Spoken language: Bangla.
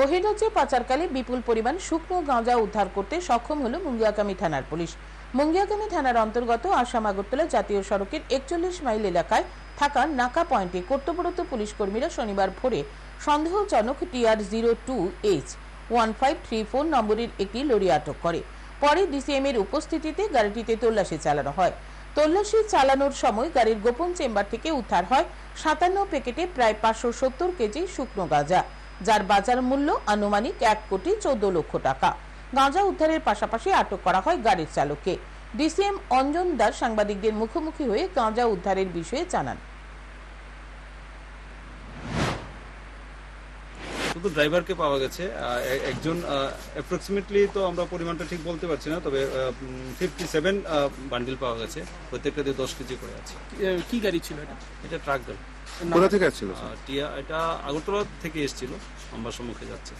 বহির্রাজ্যে পাচারকালে বিপুল পরিমাণ শুকনো গাঁজা উদ্ধার করতে সক্ষম হল মুঙ্গিয়াকামী থানার পুলিশ। মুঙ্গিয়াকামী থানার অন্তর্গত আসাম আগরতলা জাতীয় সড়কের একচল্লিশ মাইল এলাকায় থাকা নাকা পয়েন্টে কর্তব্যরত পুলিশ কর্মীরা শনিবার ভোরে সন্দেহজনক TR zero two H one five three four নম্বরের একটি লরি আটক করে। পরে ডিসিএম এর উপস্থিতিতে গাড়িটিতে তল্লাশি চালানো হয়। তল্লাশি চালানোর সময় গাড়ির গোপন চেম্বার থেকে উদ্ধার হয় সাতান্ন প্যাকেটে প্রায় পাঁচশো সত্তর কেজি শুকনো গাঁজা। যার বাজার মূল্য আনুমানিক এক কোটি চোদ্দ লক্ষ টাকা। গাঁজা উদ্ধারের পাশাপাশি আটক করা হয় গাড়ির চালককে। ডিসিএম অঞ্জন দাস সাংবাদিকদের মুখোমুখি হয়ে গাঁজা উদ্ধারের বিষয়ে জানান। শুধু ড্রাইভারকে পাওয়া গেছে। একজন অ্যাপ্রক্সিমেটলি তো আমরা পরিমাণটা ঠিক বলতে পারছি না তবে ফিফটি সেভেন বান্ডিল পাওয়া গেছে। প্রত্যেকটা দিয়ে দশ কেজি করে আছে। কি গাড়ি ছিল এটা? এটা ট্রাক গাড়ি। কোথা থেকে আসছিল টিয়া এটা আগরতলা থেকে এসেছিল আমার সম্মুখে যাচ্ছে।